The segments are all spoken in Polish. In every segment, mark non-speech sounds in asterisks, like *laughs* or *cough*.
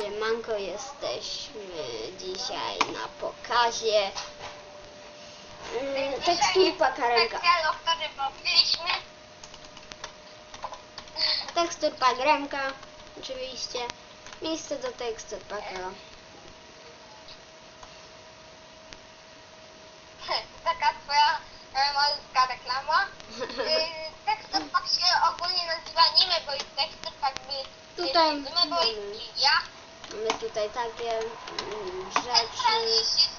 Siemanko, jesteśmy dzisiaj na pokazie mm, tekstur pakarenka. Tekstur pagremka, oczywiście. Miejsce do tekstur pakera. Taka twoja e, malutka reklama. *laughs* Y, Tekstur pak się ogólnie nazywa nie Meboy Tekstur pak by Tutaj. Tutaj takie mm, Centralnie rzeczy,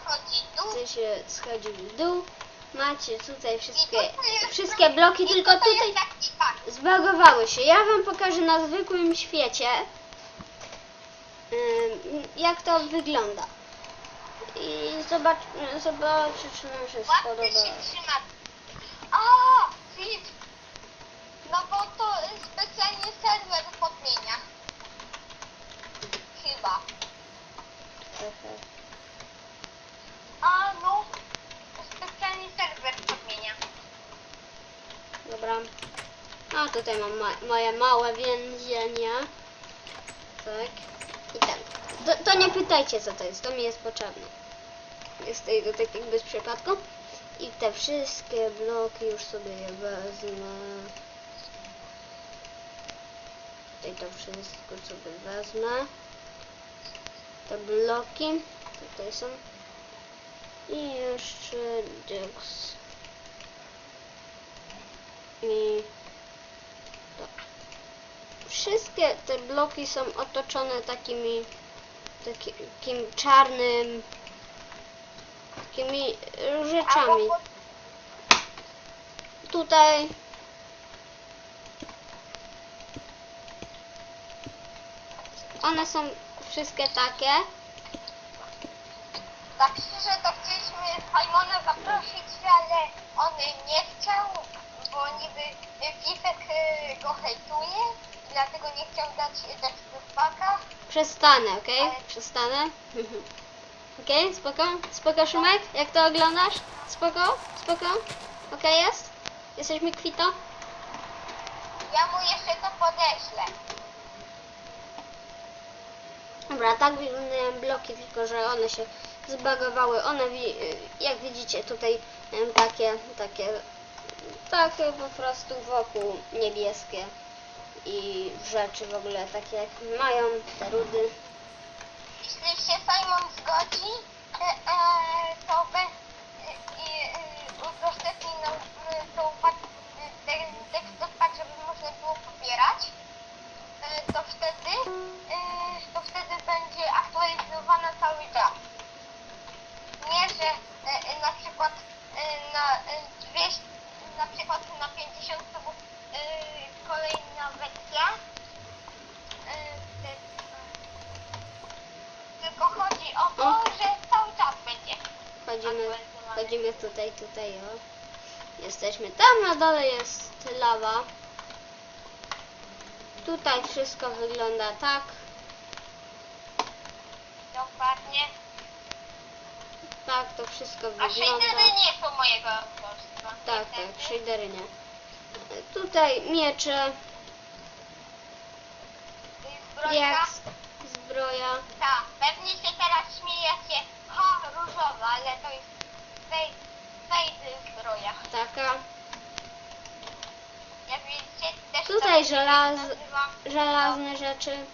gdzie się schodzi w dół. Macie tutaj wszystkie, wszystkie bloki, tylko tutaj zbagowały się. Ja wam pokażę na zwykłym świecie, ym, jak to wygląda. I zobacz, zobaczcie, czy nam się spodoba. A, Filip. No bo to specjalnie serwer podmienia. Chyba. Trochę. A no, specjalnie serwer podmienia. Dobra. A tutaj mam ma moje małe więzienie. Tak. I tak. To, to nie pytajcie co to jest, to mi jest potrzebne. Jest do tak jakby z przypadku. I te wszystkie bloki już sobie je wezmę. Tutaj to wszystko sobie wezmę. Te bloki tutaj są. I jeszcze Dex. I. Wszystkie te bloki są otoczone takimi takim czarnym takimi rzeczami. Tutaj one są wszystkie takie. Tak szczerze to chcieliśmy Simona zaprosić, ale on nie chciał, bo niby Fifek y, go hejtuje, dlatego nie chciał dać tekstupaka. Przestanę, okej? Ale- Przestanę. *laughs* Okej, spoko? Spoko, Szymek? Jak to oglądasz? Spoko? Spoko? Okej jest? Jesteśmy kwito? Ja mu jeszcze to podeślę. Dobra, tak wyglądają bloki, tylko że one się zbagowały. One, jak widzicie, tutaj takie, takie, takie po prostu wokół niebieskie i rzeczy w ogóle takie jak mają te rudy. Jeśli się Simon zgodzi, e, e, to be, i e, udostępni na przykład e, na e, 200, na przykład na 50 subów e, kolejna wersja. E, tylko chodzi o to, O. że cały czas będzie. Chodzimy, chodzimy tutaj, tutaj, o. Jesteśmy tam, na dole jest lawa. Tutaj wszystko wygląda tak. Dokładnie. Tak, to wszystko A wygląda. shadery nie są mojego autorstwa. Tak, tak, Niestety. shadery nie. Tutaj miecze, I Zbrojka. jak zbroja. Tak, pewnie się teraz śmiejecie. Ha, różowa, ale to jest fake, fake zbroja. Taka. Jak widzicie, też Tutaj to żelaz, nazywa. żelazne rzeczy.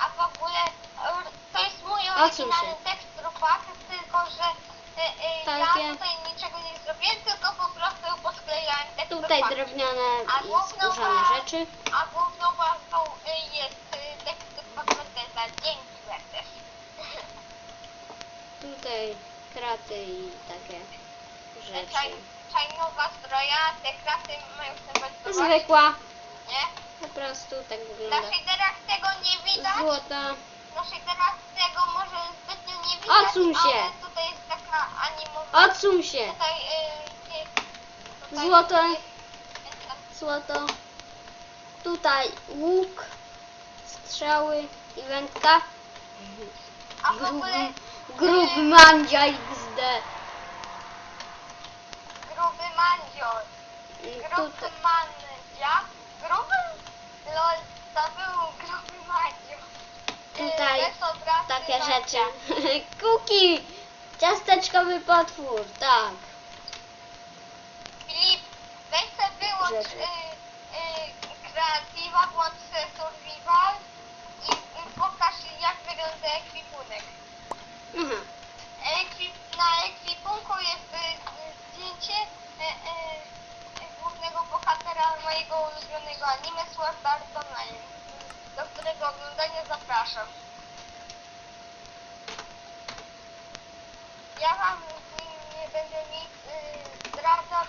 A w ogóle e, to jest mój oryginalny tekst rupak, tylko że e, Takie. ja tutaj niczego nie zrobiłem, tylko po prostu posklejałem tekst Tutaj rupak. drewniane A i skórzane rzeczy. A główną warstwą y, jest y, tekst Pakmeteza. Dzięki też. *laughs* Tutaj kraty i takie rzeczy. Czaj, czajnowa zbroja, te kraty mają symbolizm. Zwykła. Nie? Po prostu tak wygląda. shaderach tego nie widać. Złota. Na shaderach tego może zbytnio nie widać. Odsuń się. Ale tutaj jest taka animowana. Odsuń się. Tutaj, y, nie, tutaj Złoto. Złoto. Tutaj łuk, strzały i wędka. A w ogóle Grub mandzia XD. gruby mandzior. Tutaj, mandzia. Gruby? Lol, to był gruby mandzior. takie rzeczy. *laughs* Kuki! Ciasteczkowy potwór, tak. Filip, weź sobie wyłącz Rzeczy. y, y, kreatywa, włącz survival i y, pokaż jak wygląda ekwipunek. Aha. Mojego ulubionego anime Sword Art Online, do którego oglądania zapraszam. Ja wam nie będę nic y, zdradzać,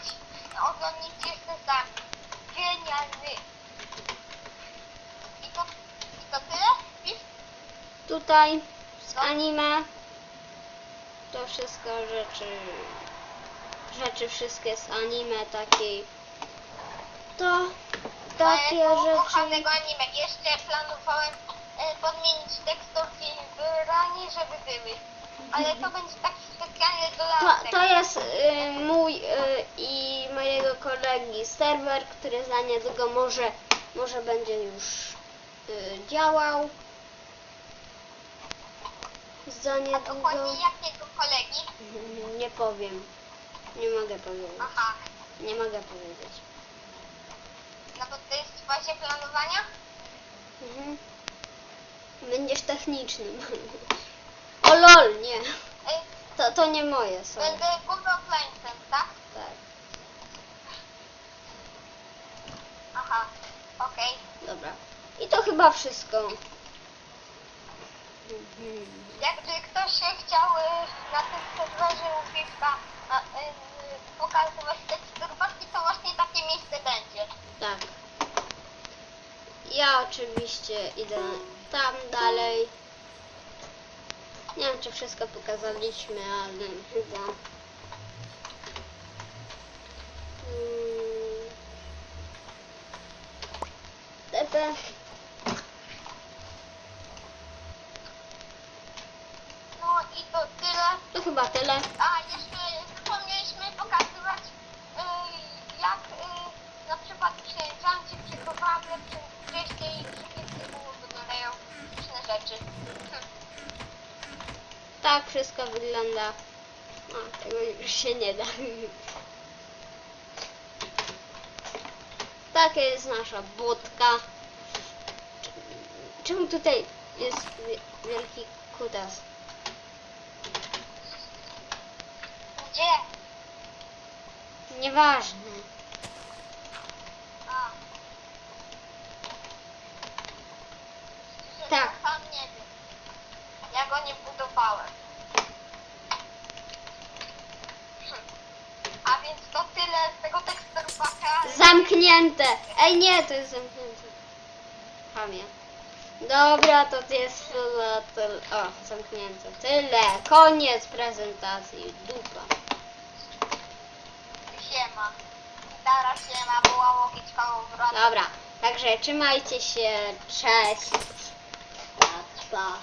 oglądnijcie jeszcze sami. Genialny. I to, i to tyle? Tutaj z anime to wszystko rzeczy rzeczy wszystkie z anime takiej to takie Mojego rzeczy ukochanego anime. Jeszcze planowałem e, podmienić teksturki w ranie, żeby były. Ale to będzie taki specjalny do to, to jest y, mój y, i mojego kolegi serwer, który za niedługo może może będzie już y, działał za A niedługo dokładnie jakiego kolegi? nie powiem nie mogę powiedzieć Aha. nie mogę powiedzieć fazie planowania? Mhm. Będziesz technicznym. *laughs* O lol, nie. To, to nie moje są. będę budowlańcem, tak? Tak, Aha. Okej. dobra. I to chyba wszystko. Mhm. Jakby ktoś się chciał y, na tym serwerze u Pipka a, y, pokazywać teksturpaki, to właśnie takie miejsce będzie. Ja oczywiście idę tam dalej. Nie wiem, czy wszystko pokazaliśmy, ale chyba. Mm. Tepe. No i to tyle. To chyba tyle. A, jeszcze Tak wszystko wygląda. A, tego już się nie da. Taka jest nasza budka. Czemu tutaj jest wi- wielki kutas? Gdzie? Nieważne. A. Tak. Sam nie wiem. Ja go nie budowałem. Hm. A więc to tyle z tego teksturpaka. Zamknięte! Ej, nie, to jest zamknięte. Hamie. Dobra, to jest tyle, tyle. O, zamknięte. Tyle. Koniec prezentacji. Dupa. Siema. Stara siema była łokiczką w Dobra, także trzymajcie się. Cześć. Pa, pa.